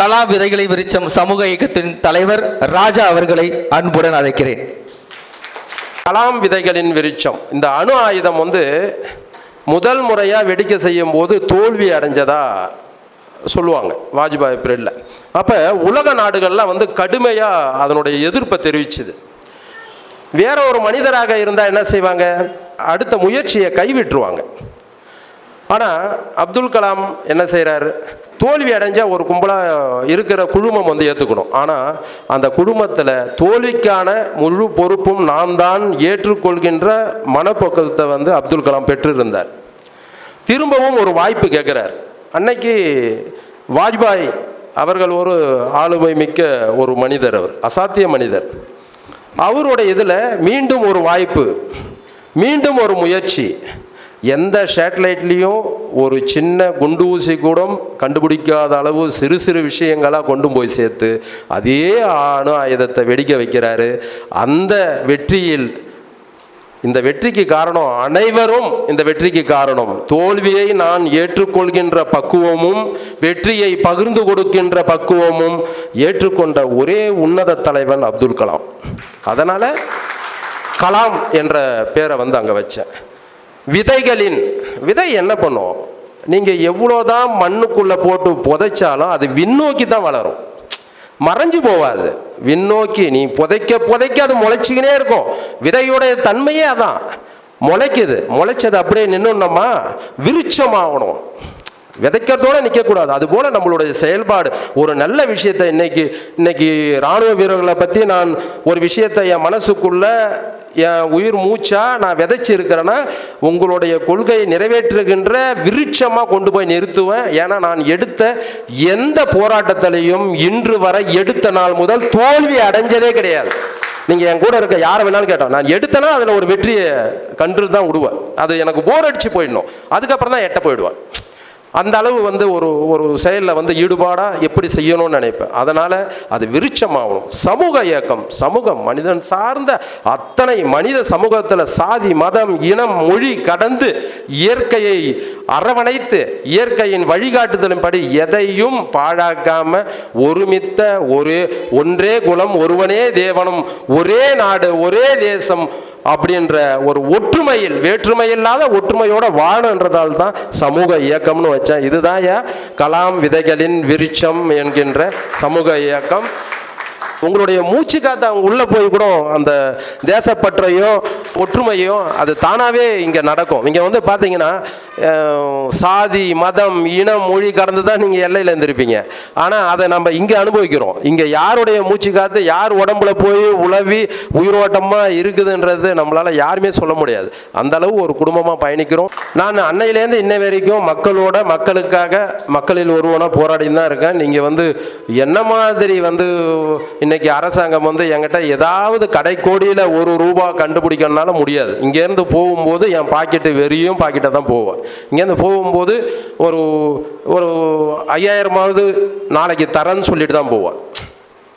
கலா விதைகளை விரிச்சம் சமூக இயக்கத்தின் தலைவர் ராஜா அவர்களை அன்புடன் அழைக்கிறேன். கலாம் விதைகளின் விரிச்சம். இந்த அணு ஆயுதம் வந்து முதல் முறையாக வெடிக்க செய்யும் போது தோல்வி அடைஞ்சதா சொல்லுவாங்க வாஜ்பாய் பீரியடில் அப்போ உலக நாடுகள்லாம் வந்து கடுமையாக அதனுடைய எதிர்ப்பை தெரிவிச்சுது. வேற ஒரு மனிதராக இருந்தால் என்ன செய்வாங்க? அடுத்த முயற்சியை கைவிட்டுருவாங்க. ஆனால் அப்துல் கலாம் என்ன செய்கிறாரு தோல்வி அடைஞ்ச ஒரு கும்பலாக இருக்கிற குழுமம் வந்து ஏற்றுக்கணும் ஆனால் அந்த குழுமத்தில் தோல்விக்கான முழு பொறுப்பும் நான் தான் ஏற்றுக்கொள்கின்ற மனப்போக்கத்தை வந்து அப்துல் கலாம் பெற்றிருந்தார். திரும்பவும் ஒரு வாய்ப்பு கேட்குறார் அன்னைக்கு வாஜ்பாய் அவர்கள் ஒரு ஆளுமை மிக்க ஒரு மனிதர் அவர் அசாத்திய மனிதர். அவருடைய இதில் மீண்டும் ஒரு வாய்ப்பு மீண்டும் ஒரு முயற்சி. எந்த சேட்டலைட்லேயும் ஒரு சின்ன குண்டு ஊசி கூட கண்டுபிடிக்காத அளவு சிறு சிறு விஷயங்களாக கொண்டு போய் சேர்த்து அதே அணு ஆயுதத்தை வெடிக்க வைக்கிறாரு. அந்த வெற்றியில் இந்த வெற்றிக்கு காரணம் அனைவரும் இந்த வெற்றிக்கு காரணம். தோல்வியை நான் ஏற்றுக்கொள்கின்ற பக்குவமும் வெற்றியை பகிர்ந்து கொடுக்கின்ற பக்குவமும் ஏற்றுக்கொண்ட ஒரே உன்னத தலைவன் அப்துல் கலாம். அதனால் கலாம் என்ற பேரை வந்து அங்கே வச்சேன். விதைகளின் விதை என்ன பண்ணும்? நீங்கள் எவ்வளோதான் மண்ணுக்குள்ளே போட்டு புதைச்சாலும் அது விண்ணோக்கி தான் வளரும். மறைஞ்சு போவாது. விண்ணோக்கி நீ புதைக்க புதைக்க அது முளைச்சிக்கினே இருக்கும். விதையுடைய தன்மையே அதான். முளைக்குது. முளைச்சது அப்படியே நின்றுனோமா விருட்சமாகணும். விதைக்கிறதோட நிற்கக்கூடாது அதுபோல நம்மளுடைய செயல்பாடு. ஒரு நல்ல விஷயத்தை இன்னைக்கு இன்னைக்கு இராணுவ வீரர்களை பற்றி நான் ஒரு விஷயத்தை என் மனசுக்குள்ளே என் உயிர் மூச்சா நான் விதைச்சி இருக்கிறேன்னா உங்களுடைய கொள்கையை நிறைவேற்றுகின்ற விருட்சமாக கொண்டு போய் நிறுத்துவேன். ஏன்னா நான் எடுத்த எந்த போராட்டத்திலையும் இன்று வரை எடுத்த நாள் முதல் தோல்வி அடைஞ்சதே கிடையாது. நீங்கள் என் கூட இருக்க யாரை வேணாலும் கேட்டோம் நான் எடுத்தேன்னா அதில் ஒரு வெற்றியை கன்று தான் விடுவேன். அது எனக்கு போர் அடித்து போயிடணும். அதுக்கப்புறம் தான் எட்ட போயிடுவேன். அந்த அளவு வந்து ஒரு ஒரு செயலில் வந்து ஈடுபாடாக எப்படி செய்யணும்னு நினைப்பேன். அதனால் அது விருட்சமாகணும். சமூக இயக்கம் சமூகம் மனிதன் சார்ந்த அத்தனை மனித சமூகத்தில் சாதி மதம் இனம் மொழி கடந்து இயற்கையை அரவணைத்து இயற்கையின் வழிகாட்டுதலின்படி எதையும் பாழாக்காமல் ஒருமித்த ஒரு ஒன்றே குலம் ஒருவனே தேவனும் ஒரே நாடு ஒரே தேசம் அப்படின்ற ஒரு ஒற்றுமையில் வேற்றுமை இல்லாத ஒற்றுமையோட வாழன்றதால் தான் சமூக இயக்கம்னு வச்சேன். இதுதான் ஏன் கலாம் விதைகளின் விருட்சம் என்கின்ற சமூக இயக்கம். உங்களுடைய மூச்சு காத்து அவங்க உள்ளே போய் கூட அந்த தேசப்பற்றையும் ஒற்றுமையும் அது தானாகவே இங்கே நடக்கும். இங்கே வந்து பார்த்தீங்கன்னா சாதி மதம் இனம் மொழி கடந்து தான் நீங்கள் எல்லையில் இருந்திருப்பீங்க. ஆனால் அதை நம்ம இங்கே அனுபவிக்கிறோம். இங்கே யாருடைய மூச்சு காத்து யார் உடம்புல போய் உழவி உயிரோட்டமாக இருக்குதுன்றது நம்மளால் யாருமே சொல்ல முடியாது. அந்த அளவு ஒரு குடும்பமாக பயணிக்கிறோம். நான் அன்னையிலேருந்து இன்ன வரைக்கும் மக்களோட மக்களுக்காக மக்களில் ஒருவனாக போராடின்னு தான் இருக்கேன். நீங்கள் வந்து என்ன மாதிரி வந்து இன்னைக்கு அரசாங்கம் வந்து என்கிட்ட ஏதாவது கடைக்கோடியில் ஒரு ரூபா கண்டுபிடிக்கணும்னால முடியாது. இங்கேருந்து போகும்போது என் பாக்கெட்டு வெறியும் பாக்கெட்டை தான் போவேன். இங்கேருந்து போகும்போது ஒரு ஒரு ஐயாயிரமாவது நாளைக்கு தரேன்னு சொல்லிட்டு தான் போவேன்.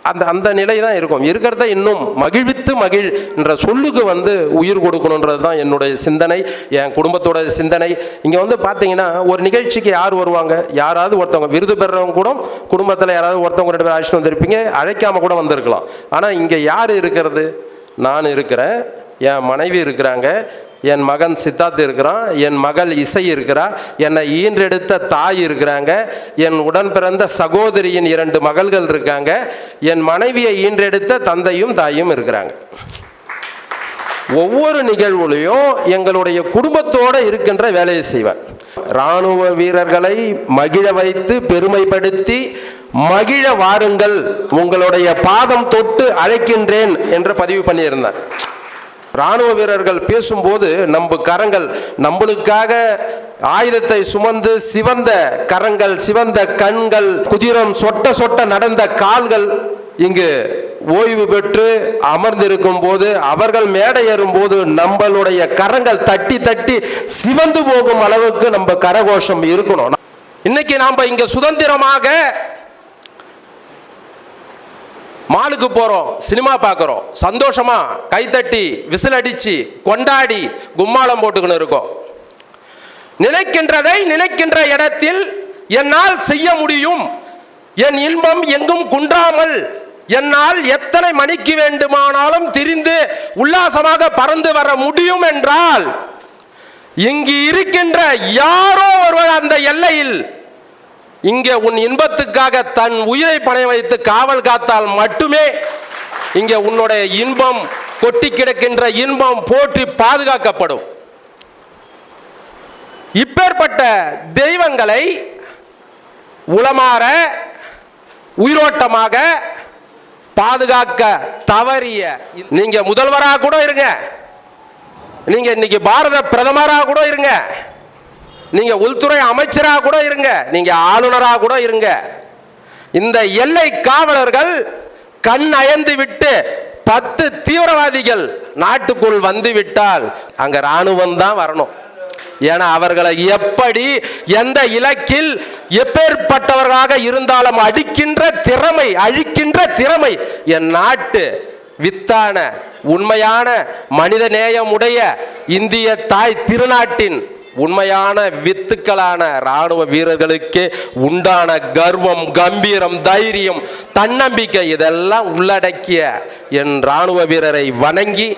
அந்த அந்த நிலை தான் இருக்கும். இருக்கிறத இன்னும் மகிழ்வித்து மகிழ் என்ற சொல்லுக்கு வந்து உயிர் கொடுக்கணுன்றது தான் என்னுடைய சிந்தனை என் குடும்பத்தோட சிந்தனை. இங்கே வந்து பார்த்தீங்கன்னா ஒரு நிகழ்ச்சிக்கு யார் வருவாங்க? யாராவது ஒருத்தவங்க விருது பெறவங்க கூட குடும்பத்தில் யாராவது ஒருத்தவங்க ரெண்டு பேர் அழைச்சிட்டு வந்திருப்பீங்க அழைக்காம கூட வந்திருக்கலாம். ஆனால் இங்கே யார் இருக்கிறது? நான் இருக்கிறேன் என் மனைவி இருக்கிறாங்க என் மகன் சித்தார்த் இருக்கிறான் என் மகள் இசை இருக்கிறா என்னை ஈன்றெடுத்த தாய் இருக்கிறாங்க என் உடன் பிறந்த சகோதரியின் இரண்டு மகள்கள் இருக்காங்க என் மனைவியை ஈன்றெடுத்த தந்தையும் தாயும் இருக்கிறாங்க. ஒவ்வொரு நிகழ்வுலையும் எங்களுடைய குடும்பத்தோடு இருக்கின்ற வேலையை செய்வேன். இராணுவ வீரர்களை மகிழ வைத்து பெருமைப்படுத்தி மகிழ வாருங்கள் உங்களுடைய பாதம் தொட்டு அழைக்கின்றேன் என்று பதிவு பண்ணியிருந்தேன். ராணுவ வீரர்கள் பேசும்போது நம்ம கரங்கள் நம்மளுக்காக ஆயுதத்தை சுமந்து சிவந்த கரங்கள் சிவந்த கண்கள் குதிரம் சொட்ட சொட்ட நடந்த கால்கள் இங்கு ஓய்வு பெற்று அமர்ந்திருக்கும் போது அவர்கள் மேடை ஏறும்போது நம்மளுடைய கரங்கள் தட்டி தட்டி சிவந்து போகும் அளவுக்கு நம்ம கரகோஷம் இருக்கணும். இன்னைக்கு நாம இங்க சுதந்திரமாக மாலுக்கு போகிறோம் சினிமா பார்க்குறோம் சந்தோஷமா கைத்தட்டி விசில் கொண்டாடி கும்மாளம் போட்டுக்கின்னு இருக்கோம். நினைக்கின்றதை நினைக்கின்ற இடத்தில் என்னால் செய்ய முடியும். என் இன்பம் எங்கும் குன்றாமல் என்னால் எத்தனை மணிக்கு வேண்டுமானாலும் திரிந்து உல்லாசமாக பறந்து வர முடியும் என்றால் இங்கு இருக்கின்ற யாரோ ஒருவர் அந்த எல்லையில் இங்கே உன் இன்பத்துக்காக தன் உயிரை பணைய வைத்து காவல் காத்தால் மட்டுமே இங்கே உன்னுடைய இன்பம் கொட்டி கிடக்கின்ற இன்பம் போற்றி பாதுகாக்கப்படும். இப்பேற்பட்ட தெய்வங்களை உளமாற உயிரோட்டமாக பாதுகாக்க தவறிய நீங்க முதல்வராக கூட இருங்க. நீங்க இன்னைக்கு பாரத பிரதமராக கூட இருங்க. நீங்க உள்துறை அமைச்சராக கூட இருங்க. நீங்க ஆளுநராக கூட இருங்க. இந்த எல்லை காவலர்கள் கண் அயந்து விட்டு பத்து தீவிரவாதிகள் நாட்டுக்குள் வந்து விட்டால் அங்க ராணுவம் தான் வரணும். ஏன்னா அவர்களை எப்படி எந்த இலக்கில் எப்பேற்பட்டவர்களாக இருந்தாலும் அடிக்கின்ற திறமை அழிக்கின்ற திறமை என் நாட்டு வித்தான உண்மையான மனித நேயமுடைய இந்திய தாய் திருநாட்டின் உண்மையான வித்துக்களான ராணுவ வீரர்களுக்கு உண்டான கர்வம் கம்பீரம் தைரியம் தன்னம்பிக்கை இதெல்லாம் உள்ளடக்கிய என் ராணுவ வீரரை வணங்கி